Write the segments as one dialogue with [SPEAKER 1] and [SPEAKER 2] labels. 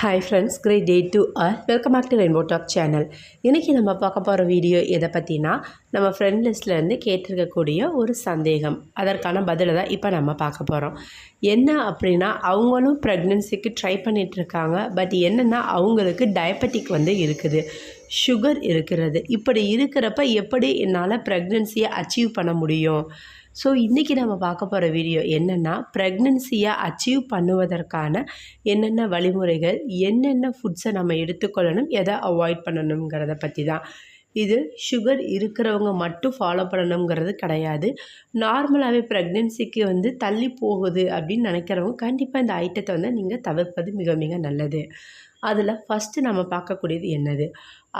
[SPEAKER 1] Hi friends great day to are welcome back to Rainbow Talk channel இன்றைக்கி நம்ம பார்க்க போகிற வீடியோ எதை பற்றினா நம்ம ஃப்ரெண்ட் லிஸ்ட்லேருந்து கேட்டிருக்கக்கூடிய ஒரு சந்தேகம். அதற்கான பதிலை தான் இப்போ நம்ம பார்க்க போகிறோம் என்ன அப்படின்னா அவங்களும் ப்ரெக்னென்சிக்கு ட்ரை பண்ணிகிட்ருக்காங்க பட் என்னென்னா அவங்களுக்கு டயபெட்டிக் வந்து இருக்குது. சுகர் இருக்கிறது. இப்படி இருக்கிறப்ப எப்படி என்னால் ப்ரெக்னென்சியை அச்சீவ் பண்ண முடியும்? ஸோ இன்றைக்கி நம்ம பார்க்க போகிற வீடியோ என்னென்னா ப்ரெக்னென்சியை அச்சீவ் பண்ணுவதற்கான என்னென்ன வழிமுறைகள் என்னென்ன ஃபுட்ஸை நம்ம எடுத்துக்கொள்ளணும் எதை அவாய்ட் பண்ணணுங்கிறத பற்றி தான் இது சுகர் இருக்கிறவங்க மட்டும் ஃபாலோ பண்ணணுங்கிறது கிடையாது. நார்மலாகவே ப்ரெக்னென்சிக்கு வந்து தள்ளி போகுது அப்படின்னு நினைக்கிறவங்க கண்டிப்பாக இந்த ஐட்டத்தை வந்து நீங்கள் தவிர்ப்பது மிக மிக நல்லது. அதில் ஃபஸ்ட்டு நம்ம பார்க்கக்கூடியது என்னது?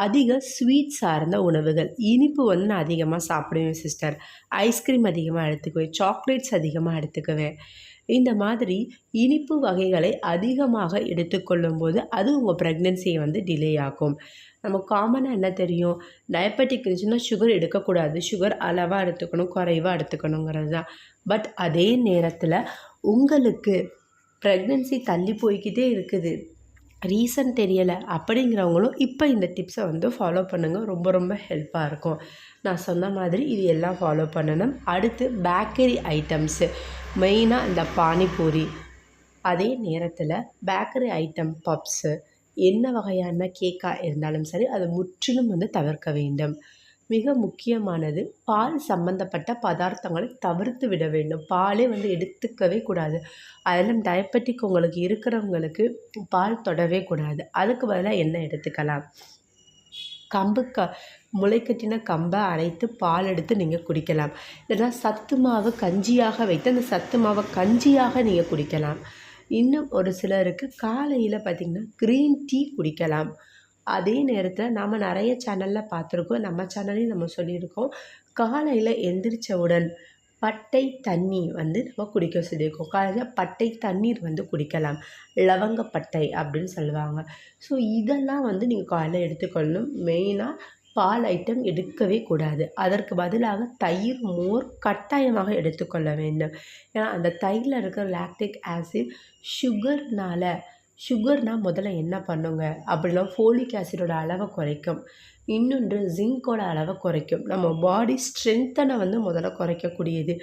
[SPEAKER 1] அதிக ஸ்வீட் சார்ந்த உணவுகள். இனிப்பு வந்து நான் அதிகமாக சாப்பிடுவேன் சிஸ்டர் ஐஸ்கிரீம் அதிகமாக எடுத்துக்குவேன் சாக்லேட்ஸ் அதிகமாக எடுத்துக்குவேன். இந்த மாதிரி இனிப்பு வகைகளை அதிகமாக எடுத்துக்கொள்ளும் போது அது உங்கள் ப்ரெக்னென்சியை வந்து டிலே ஆகும் நம்ம காமனாக என்ன தெரியும்? டயபெட்டிக் இருந்துச்சுன்னா சுகர் எடுக்கக்கூடாது. சுகர் அளவாக எடுத்துக்கணும் குறைவாக எடுத்துக்கணுங்கிறது தான். பட் அதே நேரத்தில் உங்களுக்கு ப்ரெக்னென்சி தள்ளி போய்கிட்டே இருக்குது. ரீசன் தெரியலை அப்படிங்கிறவங்களும் இப்போ இந்த டிப்ஸை வந்து ஃபாலோ பண்ணுங்கள் ரொம்ப ரொம்ப ஹெல்ப்பாக இருக்கும். நான் சொன்ன மாதிரி இது எல்லாம் ஃபாலோ பண்ணணும். அடுத்து பேக்கரி ஐட்டம்ஸு மெயினாக இந்த பானிபூரி. அதே நேரத்தில் பேக்கரி ஐட்டம் பப்ஸு என்ன வகையான கேக்காக இருந்தாலும் சரி அதை முற்றிலும் வந்து தவிர்க்க வேண்டும். மிக முக்கியமானது பால் சம்பந்தப்பட்ட பதார்த்தங்களை தவிர்த்து விட வேண்டும். பாலே வந்து எடுத்துக்கவே கூடாது. அதிலும் டயபெட்டிக் உங்களுக்கு இருக்கிறவங்களுக்கு பால் தொடவே கூடாது. அதுக்கு பதிலாக என்ன எடுத்துக்கலாம். கம்பு க முளைக்கட்டின கம்பை அரைத்து பால் எடுத்து நீங்கள் குடிக்கலாம். இல்லைன்னா சத்து மாவு கஞ்சியாக வைத்து அந்த சத்து மாவை கஞ்சியாக நீங்கள் குடிக்கலாம். இன்னும் ஒரு சிலருக்கு காலையில் பார்த்திங்கன்னா க்ரீன் டீ குடிக்கலாம். அதே நேரத்தில் நாம் நிறைய சேனலில் பார்த்துருக்கோம். நம்ம சேனல்லையும் நம்ம சொல்லியிருக்கோம். காலையில் எந்திரிச்சவுடன் பட்டை தண்ணி வந்து நம்ம குடிக்க சொல்லியிருக்கோம். காலையில் பட்டை தண்ணீர் வந்து குடிக்கலாம். லவங்கப்பட்டை அப்படின்னு சொல்லுவாங்க. ஸோ இதெல்லாம் வந்து நீங்கள் காலையில் எடுத்துக்கொள்ளணும். மெயினாக பால் ஐட்டம் எடுக்கவே கூடாது. அதற்கு பதிலாக தயிர் மோர் கட்டாயமாக எடுத்துக்கொள்ள வேண்டும். ஏன்னா அந்த தயிரில் இருக்கிற லாக்டிக் ஆசிட் சுகர்னால் சுகர்னால் முதல்ல என்ன பண்ணுங்க? அப்படின்னா ஃபோலிக் ஆசிடோட அளவை குறைக்கும். இன்னொன்று ஜிங்கோட அளவை குறைக்கும். நம்ம பாடி ஸ்ட்ரென்த்தனை வந்து முதல்ல குறைக்கக்கூடியது.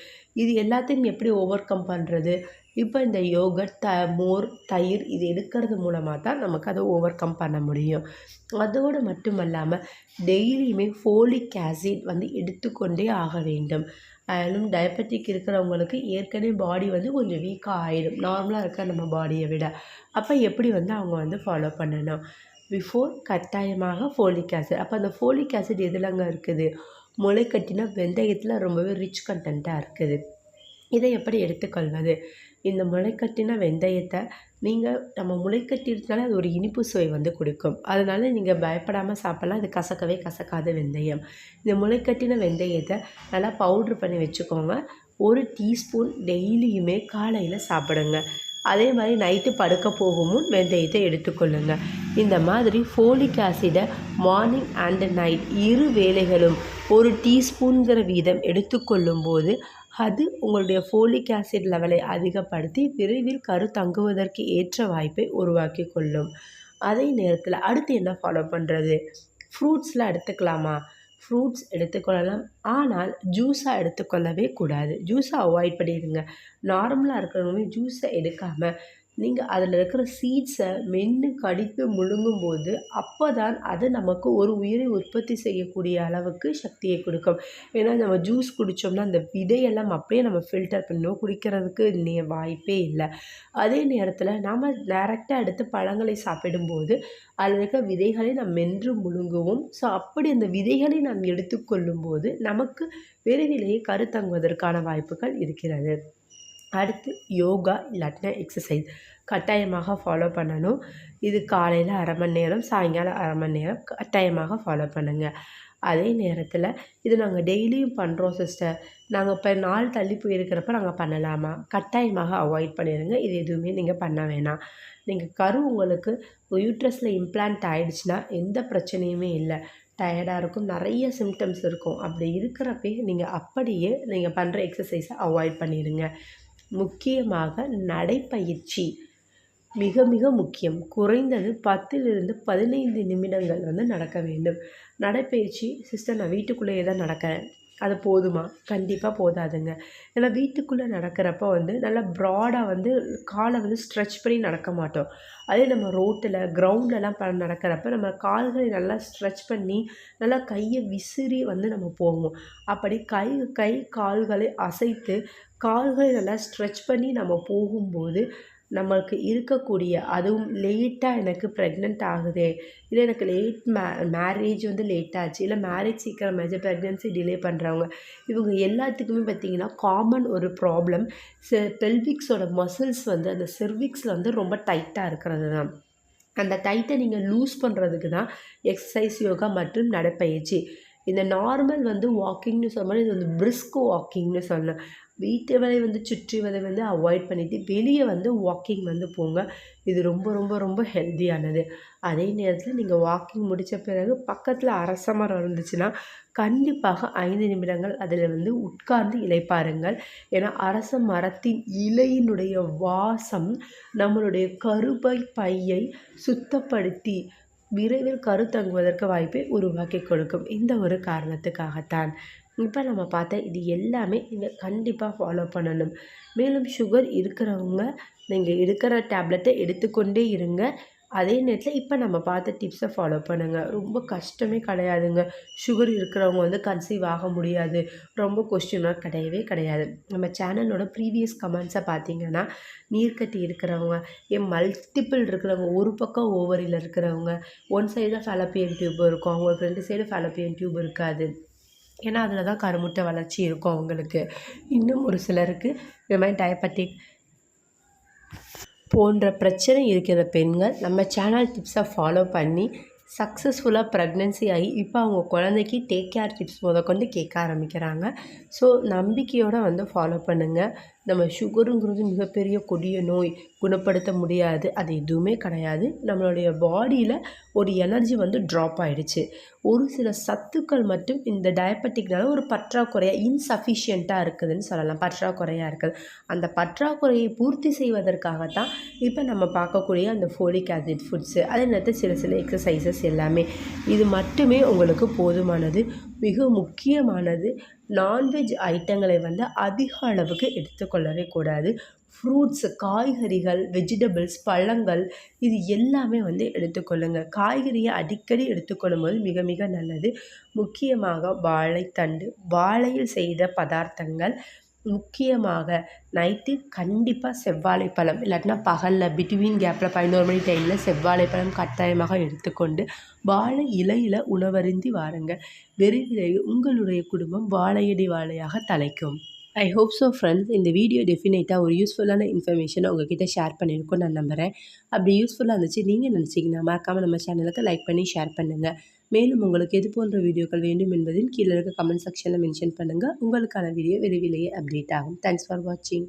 [SPEAKER 1] இது எல்லாத்தையும் எப்படி ஓவர் கம் பண்ணுறது இப்போ இந்த யோகட் த மோர் தயிர் இது எடுக்கிறது மூலமாக தான் நமக்கு அதை ஓவர் கம் பண்ண முடியும். அதோடு மட்டுமல்லாமல் டெய்லியுமே ஃபோலிக் ஆசிட் வந்து எடுத்துக்கொண்டே ஆக வேண்டும். அதிலும் டயபெட்டிக் இருக்கிறவங்களுக்கு ஏற்கனவே பாடி வந்து கொஞ்சம் வீக்காக ஆகிடும் நார்மலாக இருக்க நம்ம பாடியை விட. அப்போ எப்படி வந்து அவங்க வந்து ஃபாலோ பண்ணணும்? பிஃபோர் கட்டாயமாக ஃபோலிக் ஆசிட் அப்போ அந்த ஃபோலிக் ஆசிட் எதுலங்க இருக்குது? முளைக்கட்டின வெந்தயத்தில் ரொம்பவே ரிச் கண்டென்ட்டாக இருக்குது. இதை எப்படி எடுத்துக்கொள்வது? இந்த முளைக்கட்டின வெந்தயத்தை நீங்கள் நம்ம முளைக்கட்டிருந்தாலே அது ஒரு இனிப்பு சுவை வந்து கொடுக்கும். அதனால் நீங்கள் பயப்படாமல் சாப்பிட்லாம். இது கசக்கவே கசக்காத வெந்தயம். இந்த முளைக்கட்டின வெந்தயத்தை நல்லா பவுட்ரு பண்ணி வச்சுக்கோங்க. ஒரு டீஸ்பூன் டெய்லியுமே காலையில் சாப்பிடுங்க. அதே மாதிரி நைட்டு படுக்க போகுமுன் வெந்தயத்தை எடுத்துக்கொள்ளுங்க. இந்த மாதிரி ஃபோலிக் ஆசிடை மார்னிங் அண்ட் நைட் இரு வேலைகளும் ஒரு டீஸ்பூன்கிற வீதம் எடுத்துக்கொள்ளும் போது அது உங்களுடைய ஃபோலிக் ஆசிட் லெவலை அதிகப்படுத்தி விரைவில் கரு தங்குவதற்கு ஏற்ற வாய்ப்பை உருவாக்கி கொள்ளும். அதே நேரத்தில் அடுத்து என்ன ஃபாலோ பண்ணுறது ஃப்ரூட்ஸில் எடுத்துக்கலாமா? ஃப்ரூட்ஸ் எடுத்துக்கொள்ளலாம் ஆனால் ஜூஸாக எடுத்துக்கொள்ளவே கூடாது. ஜூஸை அவாய்ட் பண்ணிடுங்க. நார்மலாக இருக்கிறவங்க ஜூஸை எடுக்காமல் நீங்கள் அதில் இருக்கிற சீட்ஸை மென்று கடித்து முழுங்கும்போது அப்போ தான் அது நமக்கு ஒரு உயிரை உற்பத்தி செய்யக்கூடிய அளவுக்கு சக்தியை கொடுக்கும். ஏன்னா நம்ம ஜூஸ் குடித்தோம்னா அந்த விதையெல்லாம் அப்படியே நம்ம ஃபில்டர் பண்ணோம் குடிக்கிறதுக்கு நே வாய்ப்பே இல்லை. அதே நேரத்தில் நாம் டேரெக்டாக எடுத்து பழங்களை சாப்பிடும்போது அதில் இருக்க விதைகளை நாம் மென்று முழுங்குவோம். ஸோ அப்படி அந்த விதைகளை நாம் எடுத்துக்கொள்ளும் போது நமக்கு விரைவிலேயே கருத்தங்குவதற்கான வாய்ப்புகள் இருக்கிறது. அடுத்து யோகா இல்லாட்டினா எக்ஸசைஸ் கட்டாயமாக ஃபாலோ பண்ணணும். இது காலையில் அரை மணி நேரம் சாயங்காலம் அரை மணி நேரம் கட்டாயமாக ஃபாலோ பண்ணுங்கள் அதே நேரத்தில் இது நாங்கள் டெய்லியும் பண்ணுறோம் சிஸ்டர் நாங்கள் இப்போ நாள் தள்ளி போயிருக்கிறப்ப நாங்கள் பண்ணலாமா? கட்டாயமாக அவாய்ட் பண்ணிடுங்க இது எதுவுமே நீங்கள் பண்ண வேணாம். நீங்கள் கரு உங்களுக்கு யூட்ரஸில் இம்ப்ளான்ட் ஆகிடுச்சுன்னா எந்த பிரச்சனையுமே இல்லை. டயர்டாக இருக்கும். நிறைய சிம்டம்ஸ் இருக்கும். அப்படி இருக்கிறப்பே நீங்கள் அப்படியே நீங்கள் பண்ணுற எக்ஸசைஸை அவாய்ட் பண்ணிடுங்க முக்கியமாக நடைப்பயிற்சி. மிக மிக முக்கியம். குறைந்தது பத்திலிருந்து பதினைந்து நிமிடங்கள் வந்து நடக்க வேண்டும். நடைப்பயிற்சி சிஸ்டர் நான் வீட்டுக்குள்ளேயே தான் நடக்கிறேன். அது போதுமா? கண்டிப்பாக போதாதுங்க. ஏன்னா வீட்டுக்குள்ளே நடக்கிறப்ப வந்து நல்லா ப்ராடாக வந்து காலை வந்து ஸ்ட்ரெச் பண்ணி நடக்க மாட்டோம். அதே நம்ம ரோட்டில் கிரவுண்ட்லலாம் ப நடக்கிறப்ப நம்ம கால்களை நல்லா ஸ்ட்ரெச் பண்ணி நல்லா கையை விசிறி வந்து நம்ம போவோம். அப்படி கை கை கால்களை அசைத்து கால்களை நல்லா ஸ்ட்ரெச் பண்ணி நம்ம போகும்போது நம்மளுக்கு இருக்கக்கூடிய அதுவும் லேட்டாக எனக்கு ப்ரெக்னென்ட் ஆகுதே. இல்லை எனக்கு லேட் மே மேரேஜ் வந்து லேட் ஆச்சு. இல்லை மேரேஜ் சீக்கிரம் ஆச்சு ப்ரெக்னென்சி டிலே பண்ணுறவங்க இவங்க எல்லாத்துக்குமே பார்த்திங்கன்னா காமன் ஒரு ப்ராப்ளம் செ பெல்விக்ஸோட மசில்ஸ் வந்து அந்த செர்விக்ஸில் வந்து ரொம்ப டைட்டாக இருக்கிறது தான் அந்த டைட்டை நீங்கள் லூஸ் பண்ணுறதுக்கு தான் எக்ஸசைஸ் யோகா மற்றும் நடைப்பயிற்சி. இந்த நார்மல் வந்து வாக்கிங்னு சொல்லும்போது இது வந்து பிரிஸ்க் வாக்கிங்னு சொல்லலாம் வீட்டு வேலை வந்து சுற்றி வேலை வந்து அவாய்ட் பண்ணிவிட்டு வெளியே வந்து வாக்கிங் வந்து போங்க. இது ரொம்ப ரொம்ப ரொம்ப ஹெல்த்தியானது அதே நேரத்தில் நீங்கள் வாக்கிங் முடித்த பிறகு பக்கத்தில் அரச மரம் இருந்துச்சுன்னா கண்டிப்பாக ஐந்து நிமிடங்கள் அதில் வந்து உட்கார்ந்து இழைப்பாருங்கள் ஏன்னா அரச மரத்தின் இலையினுடைய வாசம் நம்மளுடைய கருப்பை பையை சுத்தப்படுத்தி விரைவில் கருத்தங்குவதற்கு வாய்ப்பை உருவாக்கி கொடுக்கும். இந்த ஒரு காரணத்துக்காகத்தான். இப்போ நம்ம பார்த்தா இது எல்லாமே நீங்கள் கண்டிப்பாக ஃபாலோ பண்ணணும். மேலும் சுகர் இருக்கிறவங்க நீங்கள் இருக்கிற டேப்லெட்டை எடுத்துக்கொண்டே இருங்க. அதே நேரத்தில் இப்போ நம்ம பார்த்த டிப்ஸை ஃபாலோ பண்ணுங்கள் ரொம்ப கஷ்டமே கிடையாதுங்க. சுகர் இருக்கிறவங்க வந்து கன்சீவ் ஆக முடியாது. ரொம்ப கொஸ்டினாக கிடையவே கிடையாது. நம்ம சேனலோட ப்ரீவியஸ் கமெண்ட்ஸை பார்த்தீங்கன்னா நீர்க்கட்டி இருக்கிறவங்க ஏன் மல்டிபிள் இருக்கிறவங்க ஒரு பக்கம் ஓவரியில் இருக்கிறவங்க ஒன் சைடு தான் டியூப் இருக்கும். அவங்களுக்கு ரெண்டு சைடு ஃபெலப்பியன் டியூப் இருக்காது. ஏன்னா அதில் தான் கருமுட்டை வளர்ச்சி இருக்கும் அவங்களுக்கு. இன்னும் ஒரு சிலருக்கு இந்த மாதிரி டயபெட்டிக் போன்ற பிரச்சனை இருக்கிற பெண்கள் நம்ம சேனல் டிப்ஸை ஃபாலோ பண்ணி சக்ஸஸ்ஃபுல்லாக ப்ரெக்னென்சி ஆகி இப்போ அவங்க குழந்தைக்கு டேக் கேர் டிப்ஸ் முதற்கொண்டு கேட்க ஆரம்பிக்கிறாங்க. ஸோ நம்பிக்கையோடு வந்து ஃபாலோ பண்ணுங்கள் நம்ம சுகருங்கிறது மிகப்பெரிய கொடிய நோய் குணப்படுத்த முடியாது. அது எதுவுமே கிடையாது. நம்மளுடைய பாடியில் ஒரு எனர்ஜி வந்து ட்ராப் ஆகிடுச்சு ஒரு சில சத்துக்கள் மட்டும் இந்த டயபெட்டிக்னால ஒரு பற்றாக்குறையாக இன்சஃபிஷியண்ட்டாக இருக்குதுன்னு சொல்லலாம். பற்றாக்குறையாக இருக்குது. அந்த பற்றாக்குறையை பூர்த்தி செய்வதற்காகத்தான் இப்போ நம்ம பார்க்கக்கூடிய அந்த ஃபோலிக் ஆசிட் ஃபுட்ஸு அதே நேரத்தில் சில சில எக்ஸசைசஸ் எல்லாமே. இது மட்டுமே உங்களுக்கு போதுமானது மிக முக்கியமானது. நான்வெஜ் ஐட்டங்களை வந்து அதிக அளவுக்கு எடுத்துக்கொள்ளவே கூடாது. ஃப்ரூட்ஸு காய்கறிகள் வெஜிடபிள்ஸ் பழங்கள் இது எல்லாமே வந்து எடுத்துக்கொள்ளுங்கள் காய்கறியை அடிக்கடி எடுத்துக்கொள்ளும் போது மிக மிக நல்லது. முக்கியமாக வாழைத்தண்டு வாழையில் செய்த பதார்த்தங்கள் முக்கியமாக நைட்டு கண்டிப்பாக செவ்வாழை பழம் இல்லாட்டினா பகலில் பிட்வீன் கேப்பில் பதினோரு மணி டைமில் செவ்வாழை பழம் கட்டாயமாக எடுத்துக்கொண்டு வாழை இலையில் உணவருந்தி வாருங்கள் விரைவில் உங்களுடைய குடும்பம் வாழையடி வாழையாக தலைக்கும். ஐ ஹோப் ஸோ ஃப்ரெண்ட்ஸ் இந்த வீடியோ டெஃபினேட்டாக ஒரு யூஸ்ஃபுல்லான இன்ஃபர்மேஷனை உங்ககிட்ட ஷேர் பண்ணியிருக்கோம் நான் நம்புகிறேன் அப்படி யூஸ்ஃபுல்லாக இருந்துச்சு நீங்கள் நினச்சிங்கன்னா மறக்காமல் நம்ம சேனலுக்கு லைக் பண்ணி ஷேர் பண்ணுங்கள் மேலும் உங்களுக்கு எது போன்ற வீடியோக்கள் வேண்டும் என்பதையும் கீழே இருக்க கமெண்ட் செக்ஷனில் மென்ஷன் பண்ணுங்கள் உங்களுக்கான வீடியோ விரைவிலேயே அப்டேட் ஆகும். தேங்க்ஸ் ஃபார் வாட்சிங்